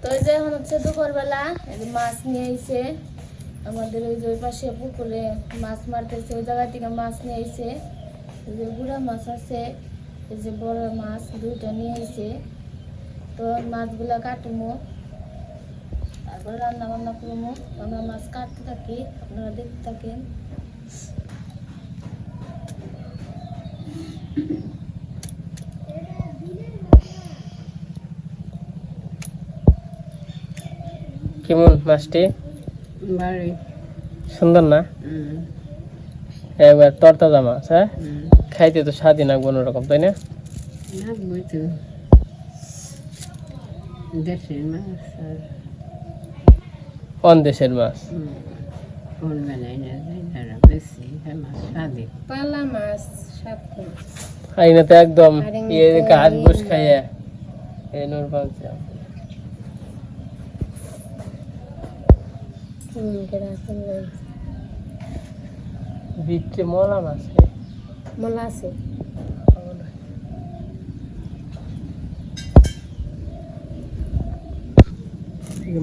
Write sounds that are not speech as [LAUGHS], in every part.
তো এই যে এখন হচ্ছে দুপুরবেলা মাছ নিয়ে আইছে। আমাদের ওই যে ওই পাশে পুকুরে মাছ মারতেছে, ওই জায়গা থেকে মাছ নিয়ে আইছে। এই যে গুড়া মাছ আছে, এই যে বড় মাছ দুইটা নিয়ে আইছে। তো মাছগুলা কাটবো তারপরে রান্না বান্না করব আমরা মাছ কাটতে থাকি, আপনারা দেখতে থাকেন। কেমন মাছটি? সুন্দর না? একবার তরতাজা মাছ হ্যাঁ? খাইতে তো স্বাদই না রকম তাই না? অন দেশের মাছ। তো একদম ইয়ে ঘাস ঘুষ খাইয়ে এই নূর বিটে মলা মাছ? মলা আছে।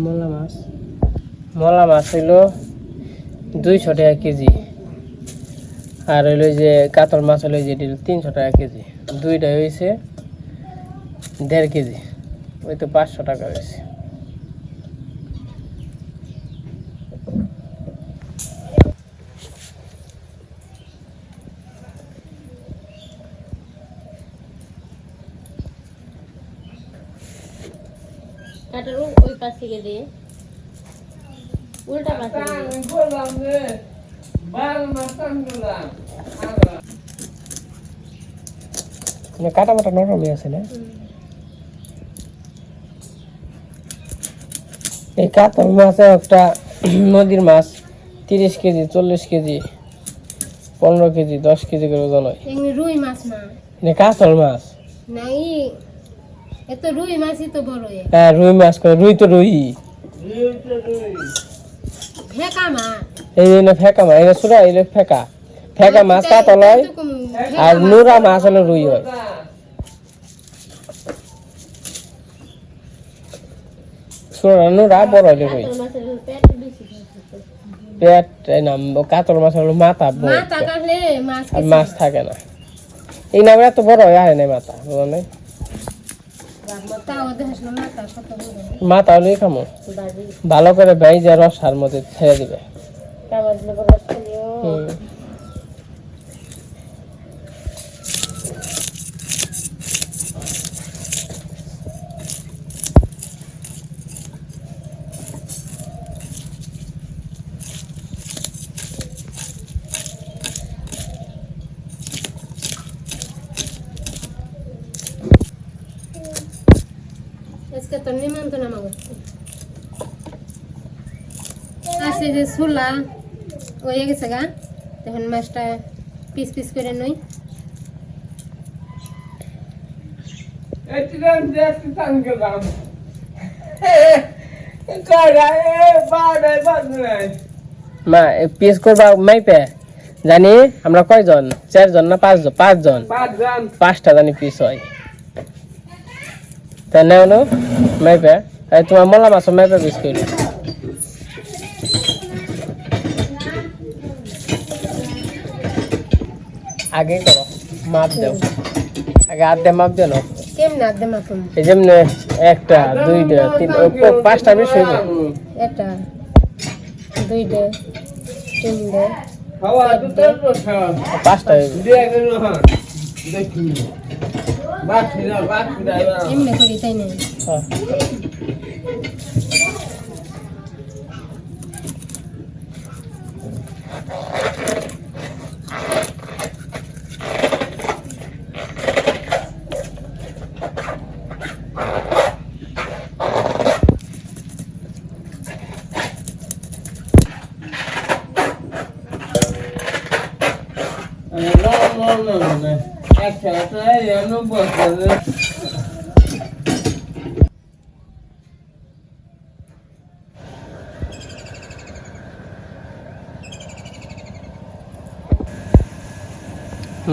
মলা মাছ। মলা মাছ হইল দুইশো টাকা কেজি। আর হইল যে কাতল মাছ হইল যে তিনশো টাকা কেজি। দুইটা হয়েছে দেড় কেজি। ওই তো পাঁচশো টাকা হয়েছে কাটার ওই পাশ থেকে দিয়ে উল্টা পাশ থেকে মানে কাটা মাটা নরমই আছে না? এই কাতল মাছ একটা নদীর মাছ তিরিশ কেজি চল্লিশ কেজি পনেরো কেজি দশ কেজি করে ওজন হয়। রুই মাছ না? কাতল মাছ। নাই। এত রুই মাছই তো বড় হ্যাঁ রুই মাছ করে রুই তো রুই। ফেকা এই জন্য ফেকা মাছ এটা ছোটা এই ফেকা। ফেকা মাছ কাতল হয় আর নুরা মাছ হলো রুই হয়। ছোটা নুরা বড় হলে রুই। পেট এই নাম কাতল মাছ হলো মাথা মাছ থাকে না। এই নামে এত বড় হয় আরে নাই মাথা বুঝলো নাই? না মাথা কত বড় তাহলে খামো ভালো করে ভেজে রস আর মধ্যে ছেড়ে দিবে কাগজ দেবো রস খালিও হুম। আজকে তো নিমন্ত্রণ আমাকে আসে যে ছোলা হয়ে গেছে গা। তখন মাছটা পিস পিস করে নই। মা পিস করবা মাইপে? জানি আমরা কয়জন? চারজন না পাঁচজন? পাঁচজন। পাঁচটা জানি পিস হয়। তা নেও নো মাইপে। এই তোমার মলা মাছ মাইপে পিস করি। আগে করো মাপ দেও। আগে হাত দিয়ে মাপ দেও না কেমন আদে মাখুন এই যেমন একটা দুইটা তিন ও, ও, পাঁচটা বেশি হইবে একটা দুইটা তিনটে পাঁচটা হইবে এমনি করি তাই না?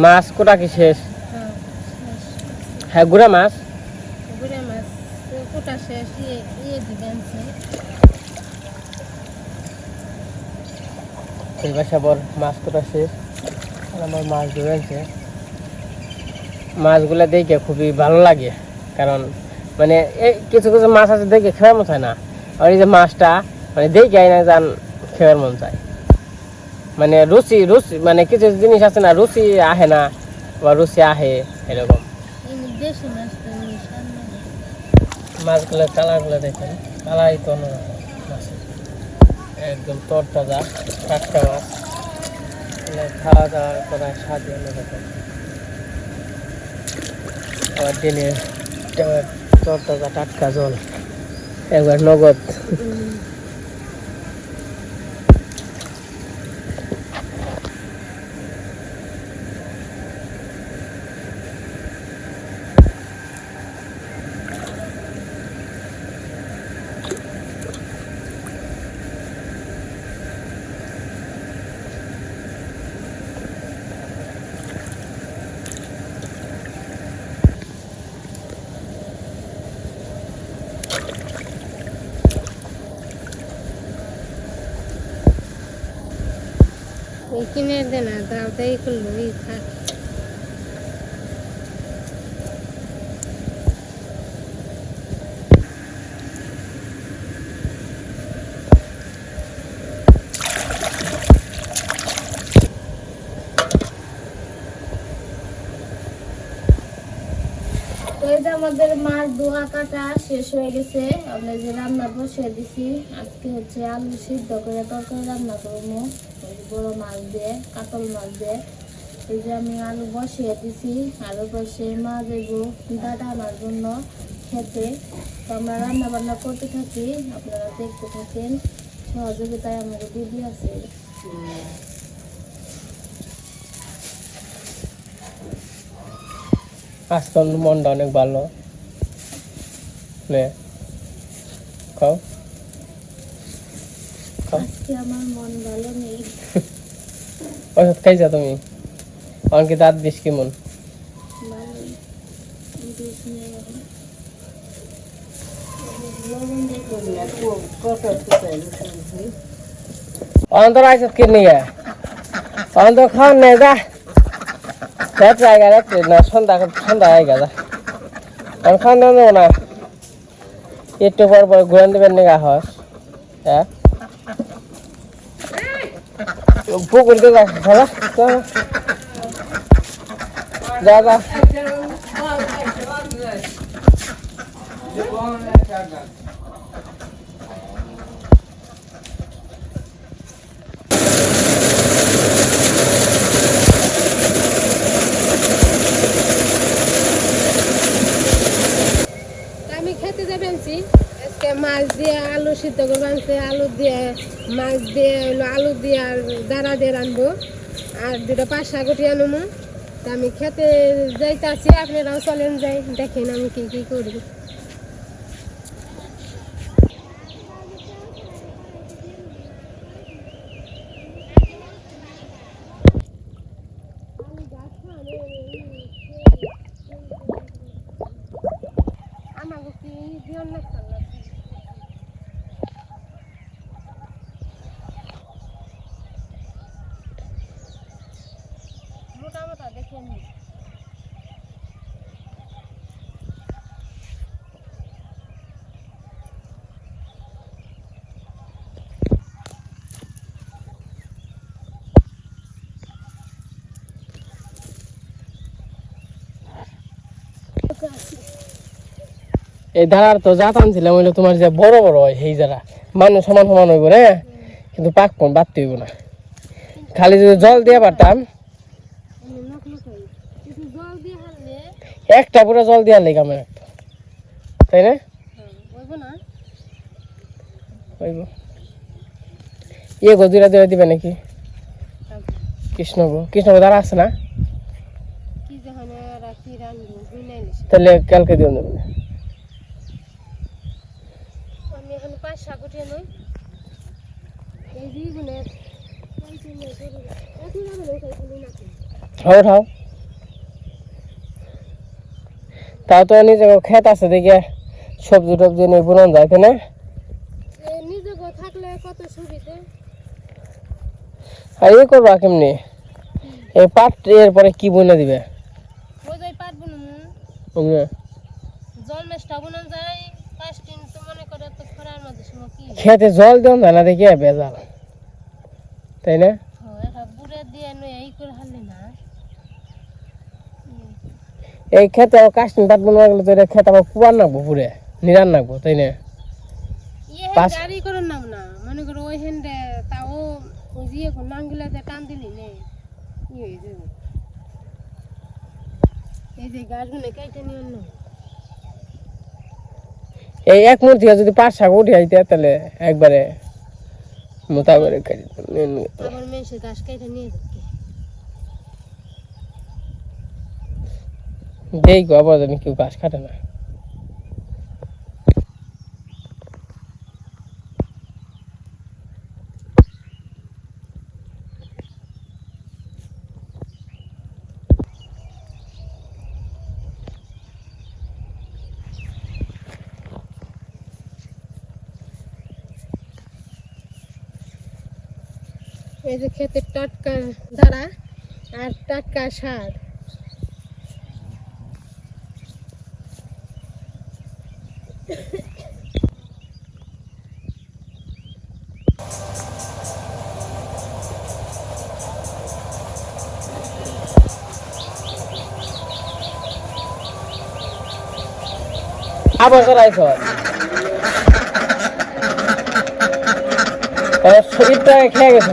মাছ কোটা কি শেষ? হ্যাঁ গুড়া মাছ? গুড়া মাছ কোটা শেষ ইয়ে ইয়ে দিবেন এই বাসা বর মাছ কোটা শেষ। আমার মাছ ধরেছে মাছগুলো দেখে খুবই ভালো লাগে কারণ মানে এই কিছু কিছু মাছ আছে দেখে খেয়ার চায় না। আর এই যে মাছটা মানে দেখে আই না যান খেয়ার মন চায়। মানে রুচি রুচি মানে কিছু জিনিস আছে না রুচি আহে না বা রুচি আহে এরকম। মাছগুলো কালারগুলো দেখেন কালারই তো। একদম তরতাজা টাটকা মাছ। এগুলো খাওয়া দাওয়া করার স্বাদ অন্যরকম আবার দিনে একবার টাটকা জল একবার নগদ। কিনে দেন দাও তাই করল, এই থাক। আমাদের মাছ ধোয়া কাটা শেষ হয়ে গেছে, আমরা যে রান্না বসিয়ে দিছি, আজকে হচ্ছে আলু সিদ্ধ করে তরকারি রান্না করব। বড় মাছ দিয়ে, কাতল মাছ দিয়ে। এই যে আমি আলু বসিয়ে দিছি, আলু পাশে মাছ দেবো দাদা আমার জন্য খেতে। তো আমরা রান্না বান্না করতে থাকি, আপনারা দেখতে থাকেন, সহযোগিতায় আমাদের দিদি আছে। আজকাল মনটা অনেক ভালো। খাও। আজকে আমার মন ভালো নেই। [LAUGHS] ওষুধ খাইছা তুমি? অনেকে দাঁত বিষ কেমন। অন্তর আইসত কি নিয়ে? অন্তর খাওয়ান নেই যা। রাত্রে আইগা রাত্রে না সন্ধ্যা সন্ধ্যা আইগা যা খাওয়ান দেবো না। একটু পর পর ঘুরান দেবেন নিগা হস। হ্যাঁ? পুকুর দিয়ে যা চল। যা যা আমি খেতে যাবে আনছি আজকে মাছ দিয়ে আলু সিদ্ধ করে আলু দিয়ে মাছ দিয়ে হলো আলু দিয়ে আর দাঁড়া দিয়ে রানবো আর দুটো পাঁচশা গুটি আনব তা আমি খেতে যাইতে আছি আপনারাও চলেন যাই, দেখেন আমি কী কী করি। এই ধারার তো জাত আনছিলাম হইল তোমার যে বড় বড় হয় সেই যারা মানুষ সমান সমান হইব রে, কিন্তু পাক কোন বাড়তে হইব না। খালি যদি জল দিয়ে পারতাম দিয়ে একটা পুরো জল দিয়ে লেগে আমার একটা তাই না? ইয়ে গো দুইটা দুইটা দিবে নাকি? কৃষ্ণগো কৃষ্ণগো দ্বারা আছে না কি যখন রাখি রানবো বুঝাইলিস তাহলে কালকে দিও না আমি এখন পাঁচ শাক নই এই দিগুনে খাও খাও তাও তো নিজে ক্ষেত আছে দেখে সবজি টবজি নিয়ে বোনান যায় এখানে নিজে গো থাকলে কত সুবিধে? আর এ করবা কেমনি? এই পাট এরপরে কি বনে দিবে? খেতে জল দেন যায় না দেখি বেজাল। তাই না? হয় দিয়ে এই খেতে কাশ্মীর পাট বনবা গেলে তো খেতে আবার কুয়ার নাকবো পুরে নিরান নাকবো তাই না? ইয়ে গাড়ি করে নাম না মনে করো ওই হেন্ডে তাও ওই যে নাঙ্গিলাতে টান দিলি নে। ই হয়ে যাবে। এই যে গাছগুলো কেটে নিয়ে না এই এক মূর্তি যদি পাঁচ শাক উঠে আইতে তাহলে একবারে মোতা করে খাই আবার মেসে গাছ কেটে নিয়ে দেই গো আবার কেউ গাছ কাটে না। এই যে খেতে টাটকা দাঁড়া আর টাটকা সার। আবার চলাইছ শরীরটা খেয়ে গেছ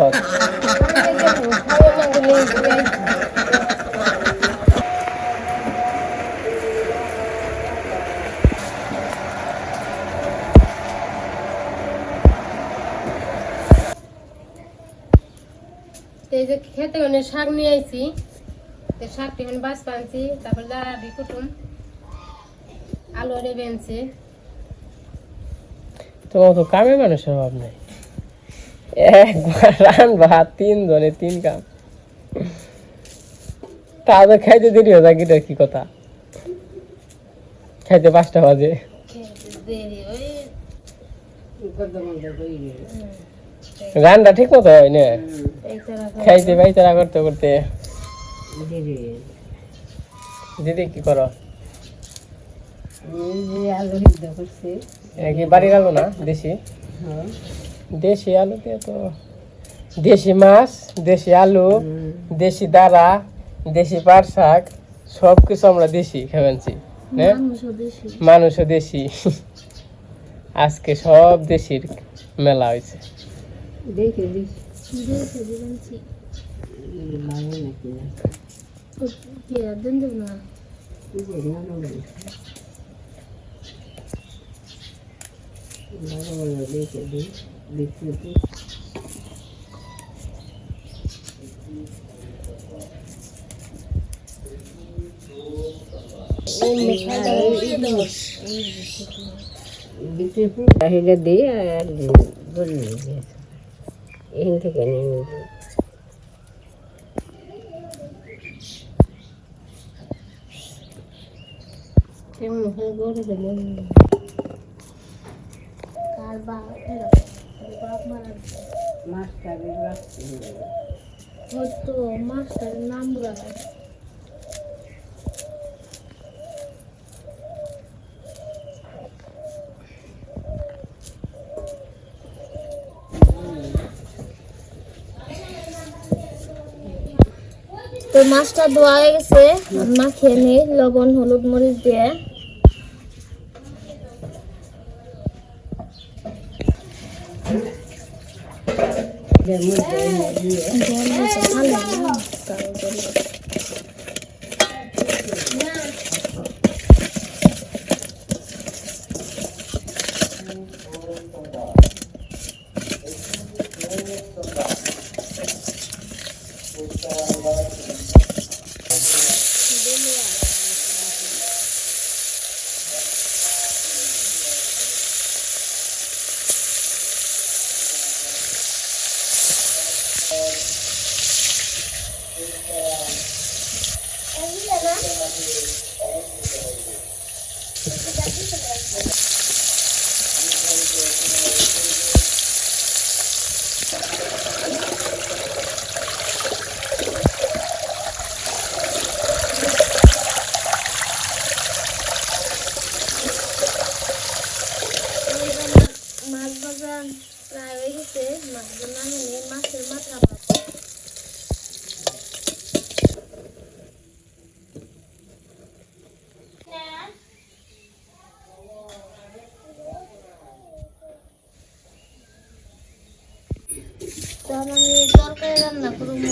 এই যে খেতে মানে শাক নিয়ে আইছি। তো শাকটি মানে বাস পানছি তারপর দাঁড়া দি কুটুম আলু আরে বেনছে। তো কামে মানুষের অভাব নেই। একবার রান ভাত তিন জনে তিন কাম তাদের খাইতে দেরি হয়ে যায় কি কথা? খাইতে পাঁচটা বাজে। রান্না ঠিক মতো হয় না? খাইতে পাইতারা করতে করতে। দিদি কি করো? বাড়ির আলু না দেশি? হ্যাঁ। দেশি আলু দিয়ে তো দেশি মাছ দেশি আলু। দেশি দাঁড়া দেশি পাট শাক সব কিছু আমরা দেশি খাবেনছি হ্যাঁ মানুষও মানুষও দেশি। আজকে সব দেশির মেলা হয়েছে। দেখে দিস দেখে দিবেনছি ভালো নাকি না কি আর দেন দেব না ভালো ভালো দেখে দিস দেখতে দিস বিক্রি চাহিদা দিই আর বলে দিয়েছে এখান থেকে নিয়ে নিবি কেমন হয়ে গড়ে দিলেন কার বাপ বাপ মারা রাখতে নাম তো মাছটা ধোয়া হয়ে গেছে। মাখিয়ে নি লবণ হলুদ মরিচ দিয়ে। Yeah. প্রায় হয়ে গেছে মাছগুলো নামে নিয়ে মাছের মাথা ভাত তো আমি তরকারি রান্না করব।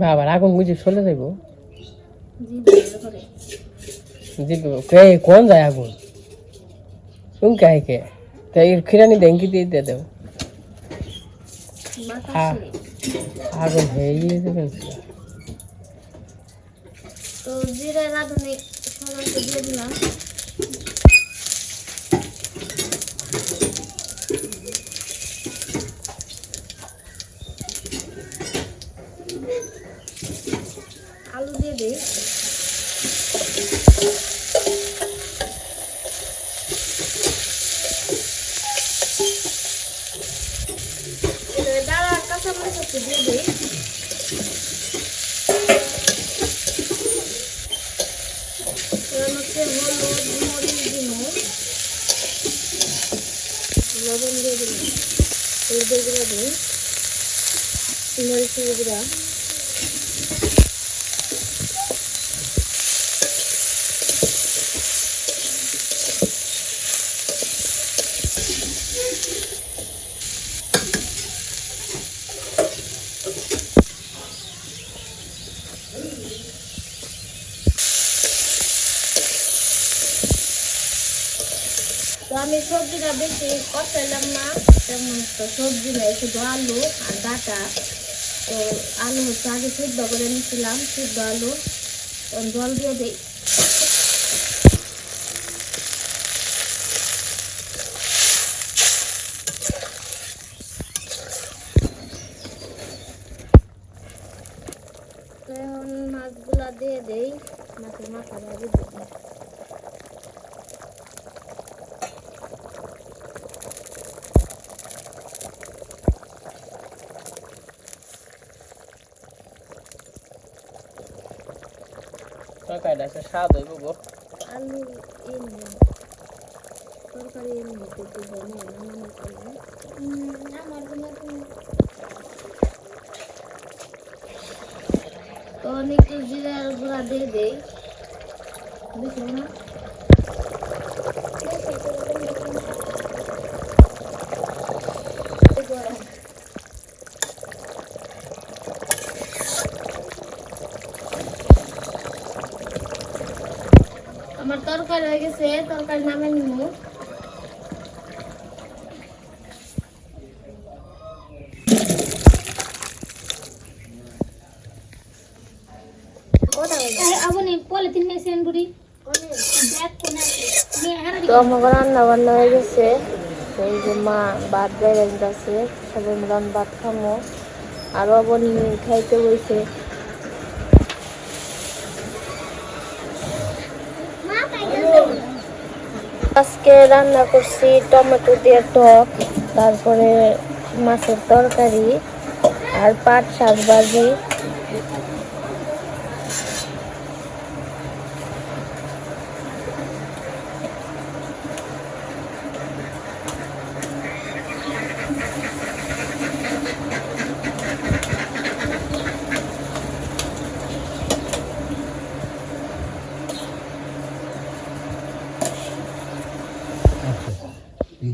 বাবার আগুন বুঝি চলে যাইব। কে কোন যায় আগুন তুমি কে কে তাই খিরানি ডেঙ্কি দিয়ে দিয়ে দেব। আগুন হয়ে গিয়ে দেবেন তো জিরা রাঁধুনি দিয়ে দিলাম আলু দিয়ে দিই এবারে দাঁড়া কাঁচা মরিচ একটু দিয়ে দিই এবার হচ্ছে হলুদ মরিচ দিমু লবণ দিয়ে দিলাম হলুদের গুঁড়া। গুঁড়া আমি সবজিটা বেশি কষাইলাম না। তেমন তো সবজি নেই, শুধু আলু আর ডাটা। তো আলু হচ্ছে আগে সিদ্ধ করে নিয়েছিলাম সিদ্ধ আলু। জল দিয়ে দিই। এখন মাছগুলা দিয়ে দেই, মাছের মাথা ভাজি দিই তরকারিটা আছে স্বাদ হইব গো। আলু এমনি তরকারি এমনি করতে জানি না করলে আমার তো। অনেক জিরার গুঁড়া দিয়ে দেয় দেখো না। ঘুরি তো আমার রান্না বান্না হয়ে গেছে। এই যে মা ভাত বেড়ে আছে সবাই মিলন ভাত খামো। আর অবনি খাইতে বইছে। আজকে রান্না করছি টমেটো দিয়ে টক, তারপরে মাছের তরকারি আর পাট শাক ভাজি।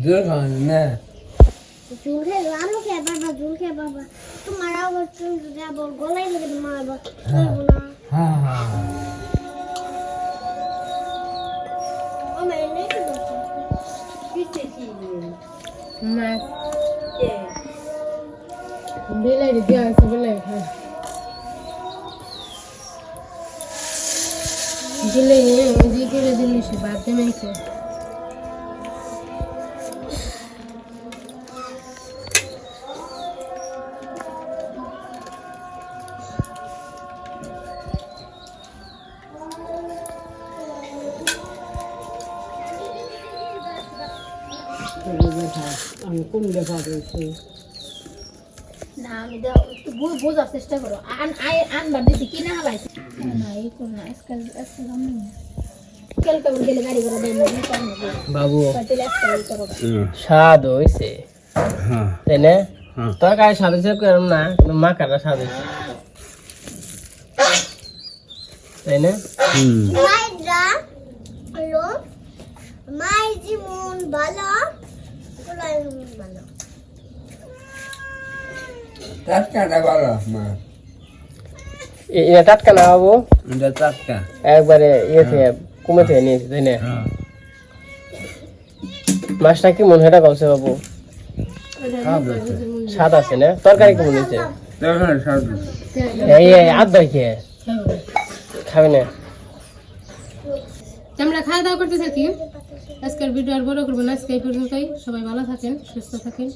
ইদুর খান না ঝুল খেয়ে আলু খেয়ে বাবা ঝুল খেয়ে বাবা তোমার আবার চুল যদি আবার গলায় লেগে তোমার আবার চলবো না হ্যাঁ হ্যাঁ আমার এনে কি করছ মাছ বিলাইরি দেওয়া আছে বিলাইরি খায় দিলে দিয়ে করে দিলে সে বাদ দেমাইছে আমি কোন ব্যাপার রয়েছে? না আমি দাও একটু বোঝার চেষ্টা করো। আন আই আনবার দিছি কিনা হালাইছি? না এই কোন আজকাল আজকাল আমি স্বাদ হয়েছে হ্যাঁ। তাই না? হ্যাঁ। তরকারি স্বাদ হয়েছে কেরম না কিন্তু মাখাটা স্বাদ হয়েছে তাই না? ভালো? মন ভালো এ- এটা টাটকা না বাবু? এটা টাটকা। একবারে ইয়ে থেকে কমে থেকে নিয়েছি তাই না? হ্যাঁ। মাছটা কি মনে হয় কমছে বাবু? স্বাদ আছে। না? তরকারি কেমন হয়েছে? এই এই খেয়ে খাবে না। আমরা খাওয়া দাওয়া করতে থাকি আজকের ভিডিও আর বড় করব না। আজকে এই পর্যন্তই। সবাই ভালো থাকেন সুস্থ থাকেন।